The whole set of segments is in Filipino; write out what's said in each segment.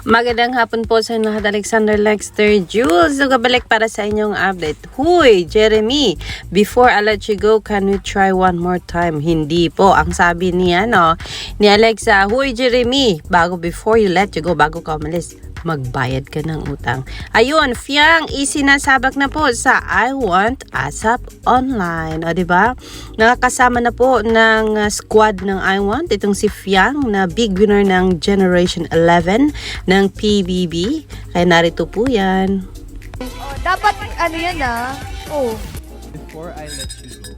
Magandang hapon po sa lahat, Alexander Lexter Jules. Nagabalik para sa inyong update. Huy, Jeremy, before I let you go, can we try one more time? Hindi po. Ang sabi niya, no, ni Alexa, Huy, Jeremy, bago before you let you go, bago ka umalis, magbayad ka ng utang. Ayun, Fiang, isinasabak na po sa I Want ASAP Online. O, di ba? Nakakasama na po ng squad ng I Want. Itong si Fiang na big winner ng Generation 11 ng PBB. Kaya narito po yan. Oh, dapat ano yan ah. Oh. Before I let you go,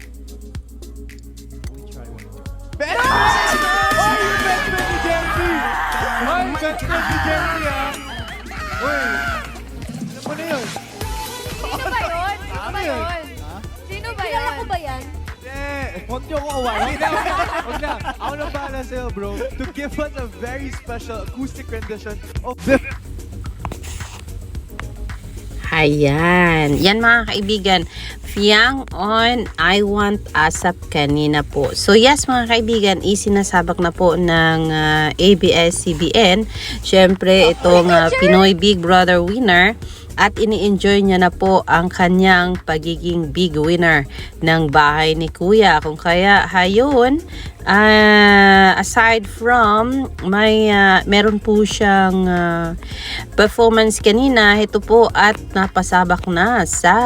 we try one more. Bet! Bet bet! Oy, bet bet ni Jeremy ah! Oy! Ano mo na yun? Sino ba yun? Sino ba yun? Sino ba yun? Kilala ko ba yan? Eh, huwag niyo ako awayin. Huwag na. Ako na bahala sa'yo, bro. To give us a very special acoustic rendition of the... Ayan. Yan mga kaibigan. Fiang on I Want ASAP kanina po. So yes mga kaibigan, isinasabak na po ng ah, ABS-CBN. Siyempre itong ah, Pinoy Big Brother winner at ini-enjoy niya na po ang kanyang pagiging big winner ng bahay ni Kuya. Kung kaya hayon, ah, aside from may ah, meron po siyang ah, performance kanina, ito po at napasabak na sa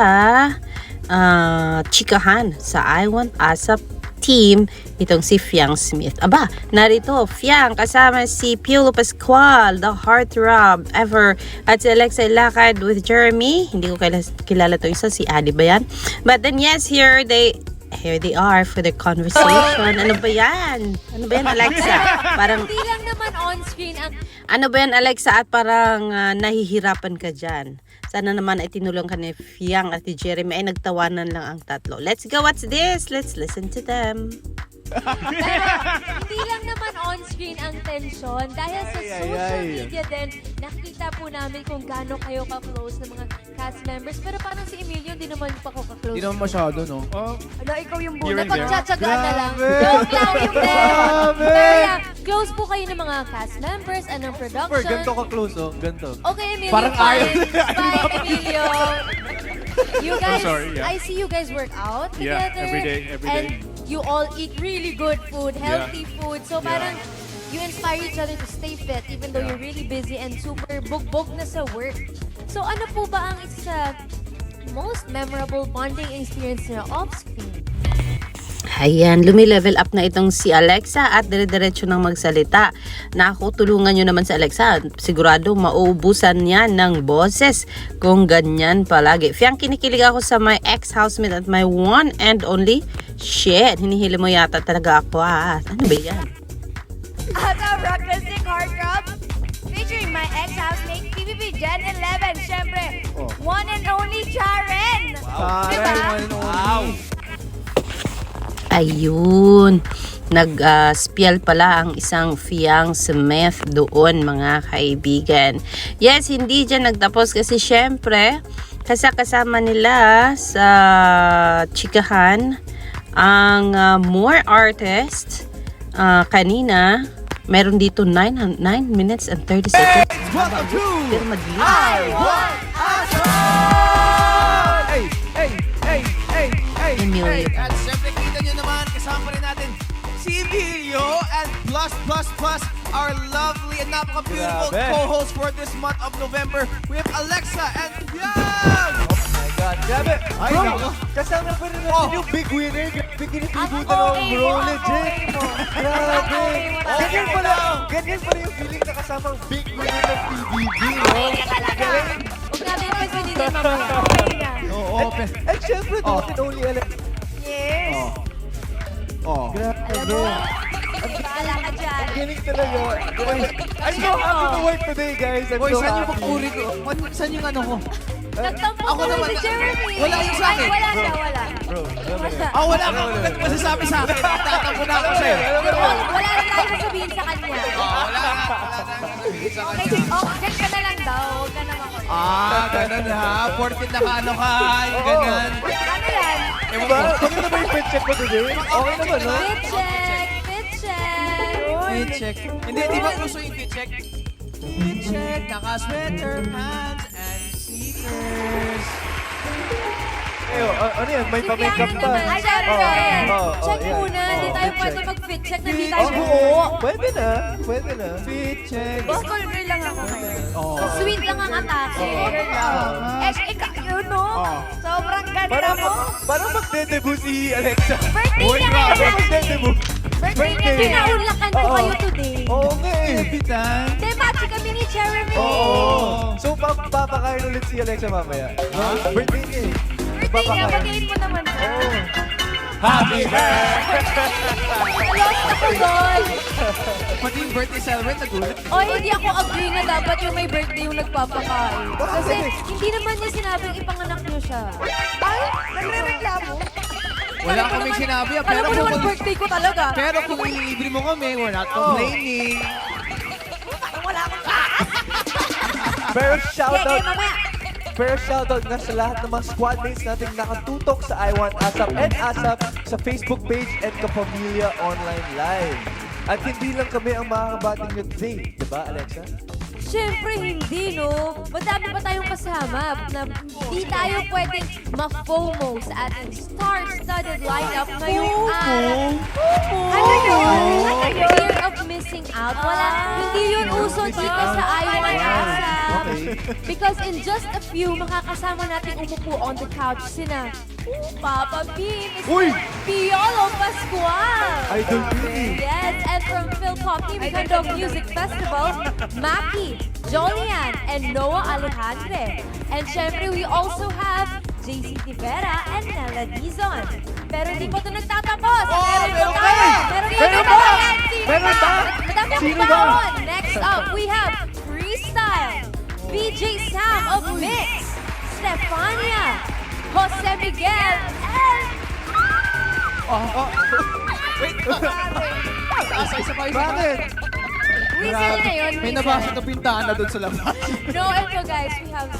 ah, chikahan sa I Want ASAP team itong si Fiang Smith. Aba, narito, Fiang kasama si Piolo Pascual, the heartthrob ever, at si Alexa Ilacad with Jeremy. Hindi ko kilala, kilala to isa, si Adi ba yan? But then yes, here they Here they are for the conversation. Ano ba yan? Ano ba yan, Alexa? Parang, Hindi lang naman on-screen ang... ano ba yan, Alexa? At parang ah, nahihirapan ka dyan. Sana naman ay tinulong ka ni Fiang at ni Jeremy ay nagtawanan lang ang tatlo. Let's go, what's this? Let's listen to them. Pero hindi lang naman on-screen ang tension. Dahil sa Ay, ay, social ay. media din, nakita po namin kung gaano kayo ka-close ng mga cast members. Pero parang si Emilio, hindi naman pa ko ka-close. Hindi naman masyado, no? Oh, Ala, ikaw yung Here buna. and there. Pagtsatsagaan na lang. Grabe! Joke lang yung Grabe! Pero yeah, close po kayo ng mga cast members and ng super, production. ganito ka close, oh. Ganito. Okay, Emilio, Parang fine. ayaw- Fine, Emilio. You guys, sorry, yeah. I see you guys work out Yeah, together. every day, every and day. You all eat really good food, healthy food. So Yeah. parang you inspire each other to stay fit even though Yeah. you're really busy and super bugbog na sa work. So ano po ba ang isa sa most memorable bonding experience niyo off-screen? Ayan, lumilevel up na itong si Alexa at dire-diretso nang magsalita. Naku, tulungan nyo naman si Alexa. Sigurado mauubusan niya ng boses kung ganyan palagi. Fiyang kinikilig ako sa my ex-housemate at my one and only shit. Hinihili mo yata talaga ako ah. Ano ba yan? At ang Rocklistic Heart Drop, featuring my ex-housemate, PBB Gen 11, syempre, Oh. one and only Jaren! Wow. Diba? Wow. Ayun. Nag-spiel pala ang isang Fiang Smith doon mga kaibigan. Yes, hindi dyan nagtapos kasi syempre kasakasama nila sa chikahan ang ah, more artist ah, kanina. Meron dito 9, 9 minutes and 30 seconds. Welcome to. I Want ASAP! Hey, hey, hey, hey, hey, Emilio. hey. At syempre, kita nyo naman, kasama rin natin si Emilio and plus, plus, plus, our lovely and napaka-beautiful co-host for this month of November. We have Alexa and Yang! Oh God, grabe! Ay, Bro, kasama pa rin natin yung big winner. Pinipilibutan Ang ng bro, legit! Grabe! Talaga. Ganyan pala, ganyan pala yung feeling na kasama ang big winner ng PBB, no? Galing! Huwag namin pansinin mamaya. Okay na. Oo, And, and syempre, the one and only Alexa. Yes! Oh. Grabe, bahala ka dyan. Galing talaga. I'm so happy to work today, guys. I'm Boy, so saan yung happy. ko? Saan yung ano ko? Nagtampo Ako ko naman si na- Jeremy. Wala yung sa akin. Ay, wala siya, wala. Bro, Wala. Ah, wala kang magandang masasabi sa akin. Tatampo na ako sa'yo. Wala, wala na tayo sasabihin sa kanya. Oh, wala na. Wala na sasabihin sa Okay, kanya. oh, dyan ka na lang daw. Huwag ka na makulit. Ah, ganun ha. Porkit nakaano ka, yung ganyan. Ano yan? Ewan ko. Maganda ba yung fit check ko today? Okay naman, no? Fit check! Fit check! Fit check. Hindi, di ba uso yung fit check? Fit check, naka-sweater, pants, and sneakers. Eh, oh, a- ano yan? May pa-makeup pa. Ay, syempre. Oh, oh, oh, check yan. muna. Hindi Oh, tayo fit pwede check. mag-fit check na hindi tayo Oh, check. buo. Pwede na. Pwede na. Fit check. Bukol girl lang ako ngayon. Oh. Sweet lang ang atake. Lang. Eh, ikaw, you know, Oh. sobrang ganda mo. parang magde-debut si Alexa. Birthday niya grabe. ngayon. Magde-debut. Birthday niya. Pinaunlakan ko Oo. kayo today. Oo nga eh. Ni Jeremy? Oo. So, pa- papakain ulit si Alexa mamaya. No? Birthday niya eh. Birthday niya, pagayin mo naman siya. Oo. Happy birthday! Lost ako doon. Pati yung birthday celebrate, nagulat. O, hindi ako agree na dapat yung may birthday yung nagpapakain. Kasi hindi naman niya sinabing ipanganak niyo siya. Ay, nagre-reklamo. Wala Alam mo kaming naman- sinabi. ah, Alam Pero mo naman kung, birthday ko talaga. pero kung ililibre mo kami, we're not complaining. Pero shoutout. Pero shoutout nga sa lahat ng mga squadmates natin nakatutok sa I Want ASAP and ASAP sa Facebook page and Kapamilya Online Live. At hindi lang kami ang makakabating nyo today, di ba Alexa? Siyempre hindi, no? Madami pa tayong kasama na di tayo pwedeng ma-FOMO sa ating star-studded lineup ngayong araw. Ano yun? Fear of missing out. Wala. Hindi yun uso dito sa Iwan Asap. Because in just a few, makakasama natin umupo on the couch sina Papa Mr. Uy! Piolo Pascual. Idol Beauty! Yes, and from Philpop Kandog Music Festival, Maki, Jolian, and Noah Alejandre. And syempre, we also have JC Tivera and Nella Dizon. Pero hindi pa ito nagtatapos. Oh, meron pa. Meron pa Meron pa! Meron pa! Madami akong Sino ba? Next up, we have Freestyle, BJ Sam of Mix, Stefania, Jose Miguel, and Asa isa pa isa pa. Bakit? Whistle na yun, May whistle. nabasa na bintana doon sa labas. No, eto guys, we have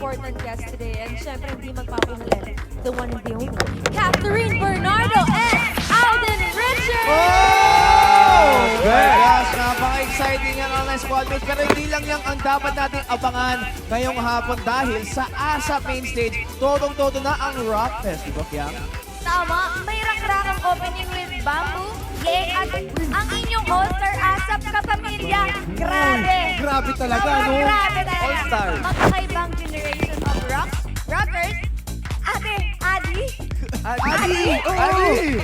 important guests today. And syempre, hindi magpapahulit. The one and the only. Catherine Bernardo and Alden Richard! Oh! Yes, napaka-exciting yan online squad mates. Pero hindi lang yan ang dapat nating abangan ngayong hapon dahil sa ASAP main stage, todong-todo na ang Rock Fest. Di ba, Kiang? Tama, may rakrakang opening with Bamboo, Yay, at ang inyong all-star asap kapamilya. Grabe! Grabe talaga, no? grabe talaga. All-star. Magkakaibang Adi! Adi!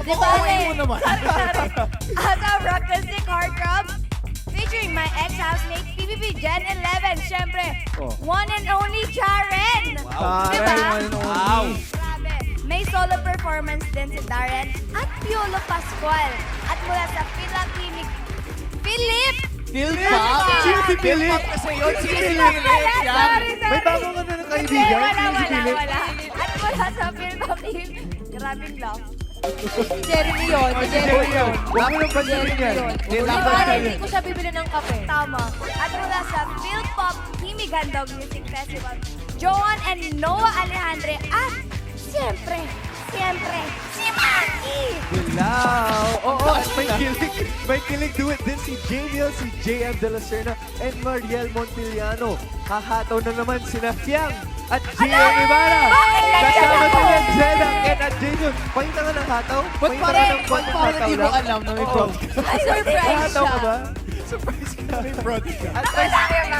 Di ba, mo naman. sorry, sorry. Asap Rock Mystic Hard Drop, featuring my ex-housemate, PBB Gen 11, syempre, Oh. one and only Jaren. Wow. Diba? Wow. Grabe. May solo performance din si Darren at Piolo Pascual. At mula sa Philip Philip! Philip? Yan. sorry, sorry. May bagong ano ng Hindi, kaibigan? wala, wala, wala. At mula sa Philip Team, grabing love. Jeremy yun. Oh, si Jeremy yun. Huwag mo nang pansinin Jeremy yan. Hindi, ko siya bibili ng kape. Tama. At mula sa Philpop Himigandog Music Festival, Joan and Noah Alejandre at siyempre, siyempre, si Maki! May kilig, may kilig do it din si Jamiel, si JM De La Serna, and Mariel Montiliano. Hahataw na naman sina Fiang at JM Ibarra. Kasama sila? Zeda and at Jason. Pahinta nga ng hataw? Pahinta parang, nga ng ba't konting parang hataw hindi mo alam na may broadcast? Ay, surprise Hataw ka siya. ba? Surprise ka may broadcast. At Wala wala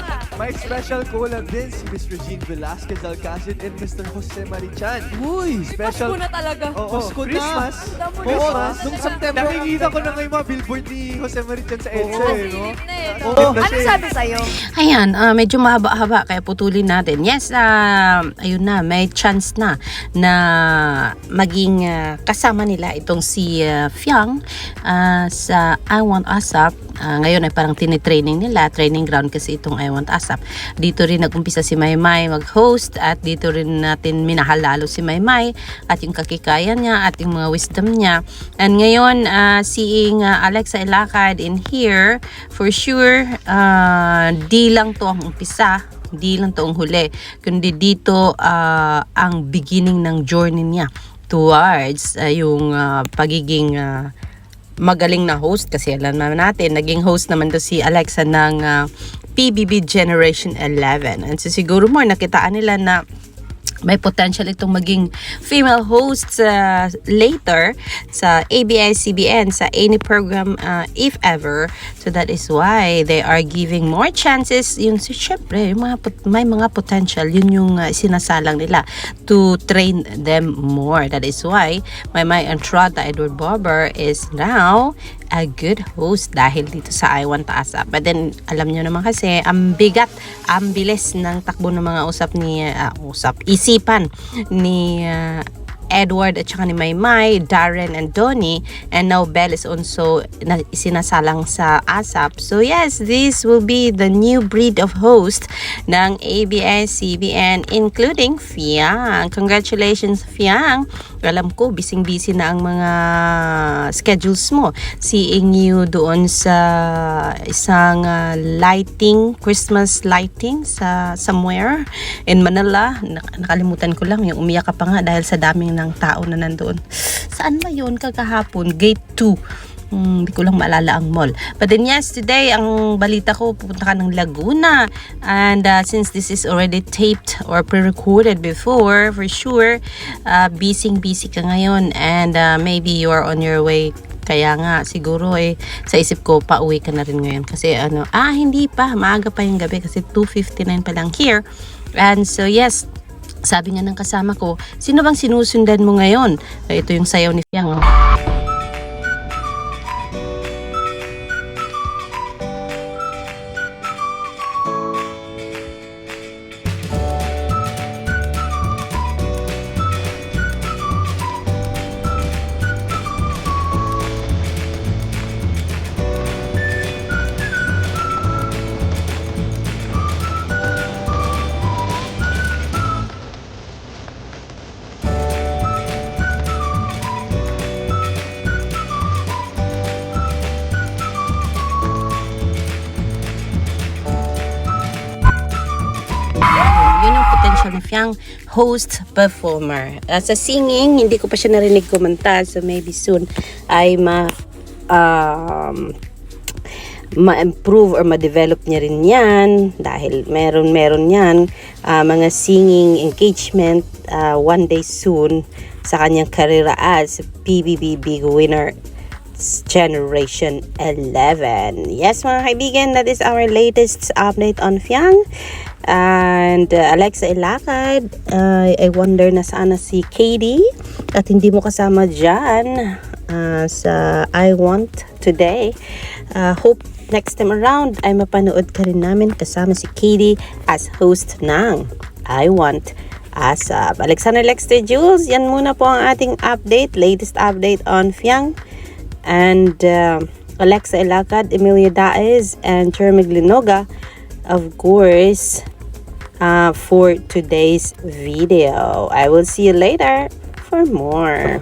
ka. May special collab din si Miss Regine Velasquez Alcacid and Mr. Jose Marichan. Uy! Pasko na talaga. Oo, Pasko na. Christmas. Damo na. Christmas. Nung September. Nakikita ko na ngayon mga billboard ni Jose Marichan sa EDSA Oo, eh, no? na eh. no? Oo. Ano sabi sa'yo? Ayan, ah, medyo mahaba-haba kaya putulin natin. Yes, ah, ayun na, may chance na na maging ah, kasama nila itong si ah, Fiang ah, sa I Want ASAP. Ah, ngayon ay parang tinitraining nila, training ground kasi itong I Want ASAP. Dito rin nag-umpisa si Maymay mag-host at dito rin natin minahal lalo si Maymay at yung kakikayan niya at yung mga wisdom niya. And ngayon, ah, seeing ah, Alexa Ilacad in here, for sure, ah, di lang to ang umpisa, di lang to ang huli, kundi dito ah, ang beginning ng journey niya towards ah, yung ah, pagiging ah, magaling na host kasi alam naman natin, naging host naman to si Alexa ng ah, PBB Generation 11. And so siguro more nakitaan nila na may potential itong maging female host sa later sa ABS-CBN sa any program uh, if ever. So that is why they are giving more chances. Yun, so, syempre, yung mga, may mga potential. Yun yung uh, sinasalang nila to train them more. That is why my my Entrada Edward Barber is now a good host dahil dito sa I Want Taasa. But then, alam nyo naman kasi, ang bigat, ang bilis ng takbo ng mga usap ni, ah, usap, isipan ni ah, Edward at saka ni Maymay, Darren and Donnie and now Belle is also na, sinasalang sa ASAP. So yes, this will be the new breed of host ng ABS-CBN including Fiang. Congratulations Fiang! Alam ko, bising-busy na ang mga schedules mo. Seeing you doon sa isang ah, lighting, Christmas lighting sa somewhere in Manila. Nak- nakalimutan ko lang yung umiyak ka pa nga dahil sa daming ng tao na nandoon. Saan ba yun kagahapon? Gate 2. Hindi ko lang maalala ang mall. But then yes, today, ang balita ko, pupunta ka ng Laguna. And uh, since this is already taped or pre-recorded before, for sure, uh, busy-busy ka ngayon. And uh, maybe you are on your way kaya nga, siguro eh, sa isip ko, pauwi ka na rin ngayon. Kasi ano, ah, hindi pa, maaga pa yung gabi kasi 2.59 pa lang here. And so yes, sabi nga ng kasama ko, sino bang sinusundan mo ngayon? Ito yung sayaw ni Fiang. Oh. Host, performer. Uh, sa singing, hindi ko pa siya narinig kumanta. So maybe soon ay ma um, ma-improve or ma-develop niya rin yan dahil meron meron yan ah, mga singing engagement ah, one day soon sa kanyang karera as PBB Big Winner Generation 11. Yes, mga kaibigan, that is our latest update on Fiang. And uh, Alexa Ilacad, uh, I wonder na sana si Katie at hindi mo kasama dyan uh, sa I Want Today. Uh, hope next time around ay mapanood ka rin namin kasama si Katie as host ng I Want ASAP. Alexander Lexter Jules, yan muna po ang ating update, latest update on Fiang and uh, Alexa Ilacad, Emilia Daez, and Jeremy Glinoga, of course, uh, for today's video. I will see you later for more.